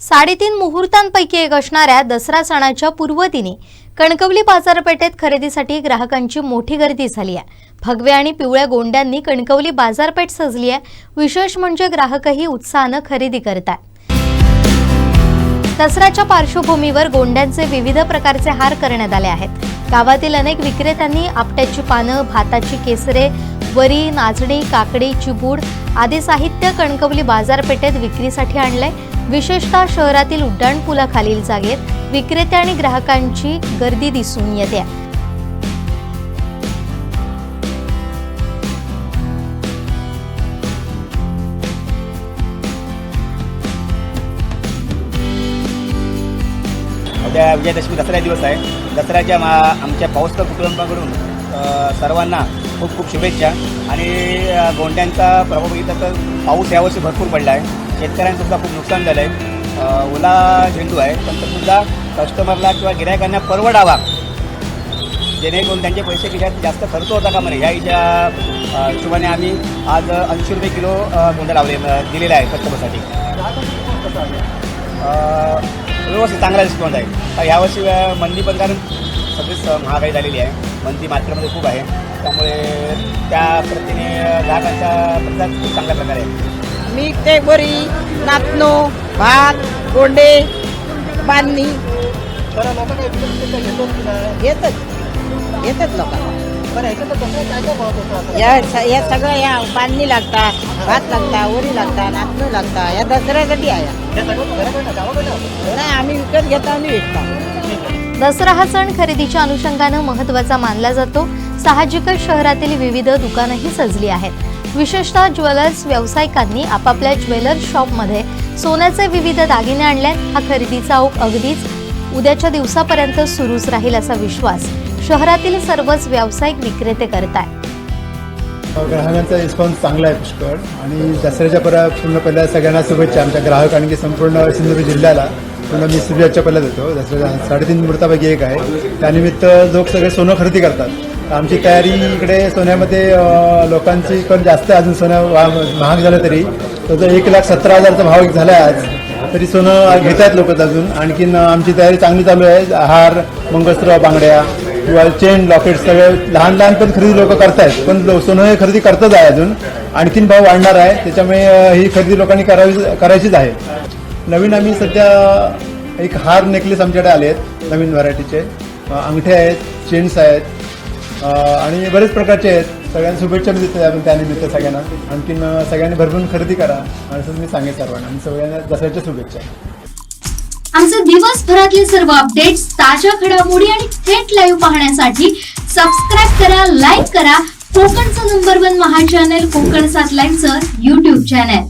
साडेतीन मुहूर्तांपैकी एक असणाऱ्या दसरा सणाच्या पूर्वदिनी कणकवली बाजारपेठेत खरेदीसाठी ग्राहकांची मोठी गर्दी झाली आहे. भगव्या आणि पिवळ्या गोंड्यांनी कणकवली बाजारपेठ सजली आहे. विशेष म्हणजे ग्राहकही उत्साहानं खरेदी करत आहेत. दसऱ्याच्या पार्श्वभूमीवर गोंड्यांचे विविध प्रकारचे हार करण्यात आले आहेत. गावातील अनेक विक्रेत्यांनी आपट्याची पानं भाताची केसरे वरी नाचणी काकडी चिबूड आदी साहित्य कणकवली बाजारपेठेत विक्रीसाठी आणलंय. विशेषतः शहरातील उड्डाणपुलाखालील जागेत विक्रेते आणि ग्राहकांची गर्दी दिसून येते. उद्या विजयादशमी दसरा दिवस आहे. दसऱ्याच्या मा आमच्या पाऊसकर कुटुंबाकडून सर्वांना खूप खूप शुभेच्छा. आणि गोंड्यांचा प्रभाव बघितला तर पाऊस यावर्षी भरपूर पडला आहे शेतकऱ्यांसुद्धा खूप नुकसान झालं आहे ओला झेंडू आहे पण तरीसुद्धा कस्टमरला किंवा गिरायकांना परवडावा. जेणेकरून त्यांचे पैसे खिशात जास्त खर्च होता का म्हणे? ह्या हिच्या हिशोबाने आम्ही आज ऐंशी रुपये किलो गोंडा लावले अ, दिलेला आहे कस्टमरसाठी व्यवस्थित चांगला रिस्पॉन्स आहे. यावर्षी मंदी पण कारण सगळीच महागाई झालेली आहे. मंदी मार्केटमध्ये खूप आहे. त्यामुळे त्या प्रतीने ग्राहकांचा प्रतिसाद खूप चांगल्या प्रकारे आहे. मी ते बरी नातनो भात कोंडे बांधणी येतच येतच लोकांना. या या सगळ्या या बांधणी लागतात भात लागता वरी लागता नाचणं लागता या दसऱ्यासाठी आहे नाही आम्ही विकत घेतो आणि विकतो. दसरा हा सण खरेदीच्या अनुषंगानं महत्त्वाचा मानला जातो. साहजिकच शहरातील विविध दुकानंही सजली आहेत. विशेषतः ज्वेलर्स व्यावसायिकांनी आपापल्या ज्वेलर्स शॉपमध्ये सोन्याचे विविध दागिने आणले हा खरेदीचा ओघ अगदीच उद्याच्या दिवसापर्यंत सुरूच राहील असा विश्वास शहरातील सर्वच व्यावसायिक विक्रेते करत आहेत. ग्राहकांचा रिस्पॉन्स चांगला आहे पुष्कळ. आणि दसऱ्याच्या परा पूर्ण पहिल्या सगळ्यांना शुभेच्छा आमच्या ग्राहक आणि संपूर्ण सिंधुदुर्ग जिल्ह्याला. पूर्ण मी शुभेच्छा पहिल्या देतो. दसऱ्याच्या साडेतीन मुहूर्तापैकी एक आहे. त्यानिमित्त लोक सगळे सोनं खरेदी करतात. आमची तयारी इकडे सोन्यामध्ये लोकांची पण जास्त अजून सोनं वा- महाग झालं तरी. तो जो एक लाख सतरा हजारचा भाव एक झाला आहे आज. तरी सोनं घेत आहेत लोक अजून. आणखीन आमची तयारी चांगली चालू आहे. हार मंगळसूत्र बांगड्या किंवा चेन लॉकेट सगळे लहान लहान पण खरेदी लोक करतायत. पण लो- सोनं हे खरेदी करतच आहे अजून. आणखीन भाव वाढणार आहे. त्याच्यामुळे ही खरेदी लोकांनी करावी करायचीच आहे. नवीन आम्ही सध्या एक हार नेकलेस आमच्याकडे आले आहेत नवीन व्हरायटीचे. अंगठे आहेत चेन्स आहेत आणि बरेच प्रकारचे आहेत. सगळ्यांना शुभेच्छा मी देतो आपण त्यानिमित्त सगळ्यांना. आणखीन सगळ्यांनी भरपूर खरेदी करा. असं मी सांगेन सर्वांना. आणि सगळ्यांना दसऱ्याच्या शुभेच्छा. आमचे दिवसभरातले सर्व अपडेट्स ताज्या घडामोडी आणि थेट लाईव्ह पाहण्यासाठी सबस्क्राईब करा लाईक करा. कोकणचं नंबर वन महा चॅनल कोकण सात लाईनचं युट्यूब चॅनल